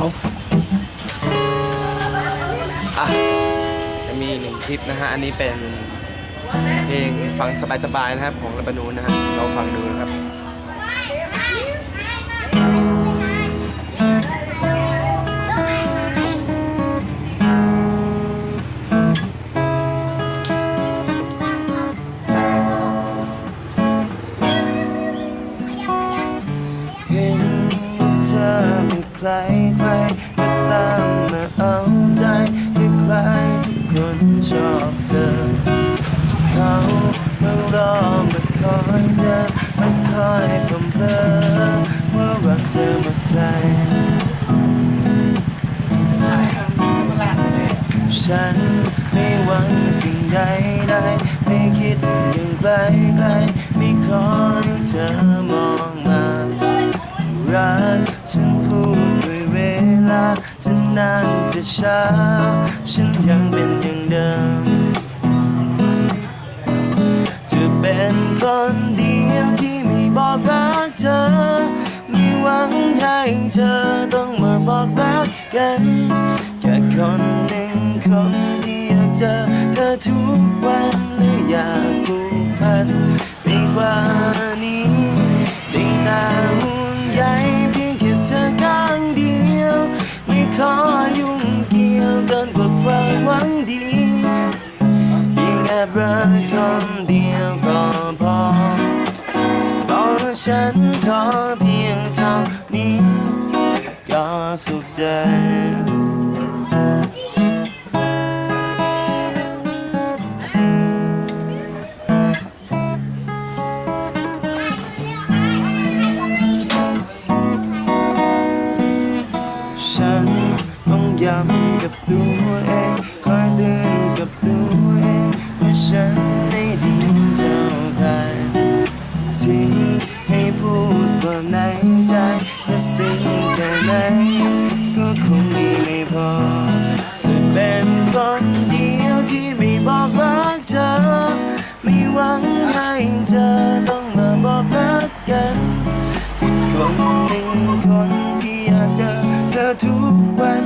เอาอะจะมีหนึ่งคลิปนะฮะ อันนี้เป็นเพลงฟังสบายๆนะครับของระบานูนนะฮะลองฟังดูนะครับ ใครก็ตามมาเอาใจที่ใครทุกคนชอบเธอ เขามารอมาคอยเธอมาคอยพมเพลอว่ารักเธอหมดใจ ฉันไม่หวังสิ่งใดใดไม่คิดอย่างไกลไกลไม่ขอให้เธอมองมารัก เวลาฉันนานจะช้าฉันยังเป็นอย่างเดิม จะเป็นคนเดียวที่ไม่บอกรักเธอ ไม่หวังให้เธอต้องมาบอกรักกันแค่คนหนึ่งคนที่อยากเจอเธอทุกวันและอยากผูกพัน บรักคนเดียวก็พอบอกฉันขอเพียงเท่านี้ก็สุขใจฉันต้องย้ำกับตัวเองคอยเตือนกับตัว ฉันไม่ดีเท่าใครทิ้งให้พูดควาในใจและสิ่งแค่ไหนก็คงดีไม่พอจะเป็นคนเดียวที่ไม่บอกรักเธอ ไม่หวังให้เธอต้องมาบอกรักกันคนหนึ่งคนที่อยากเจอเธอทุกวัน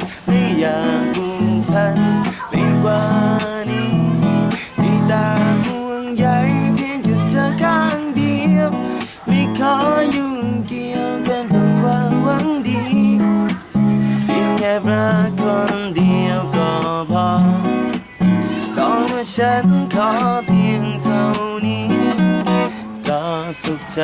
ฉันขอเพียงเท่านี้ก็สุขใจ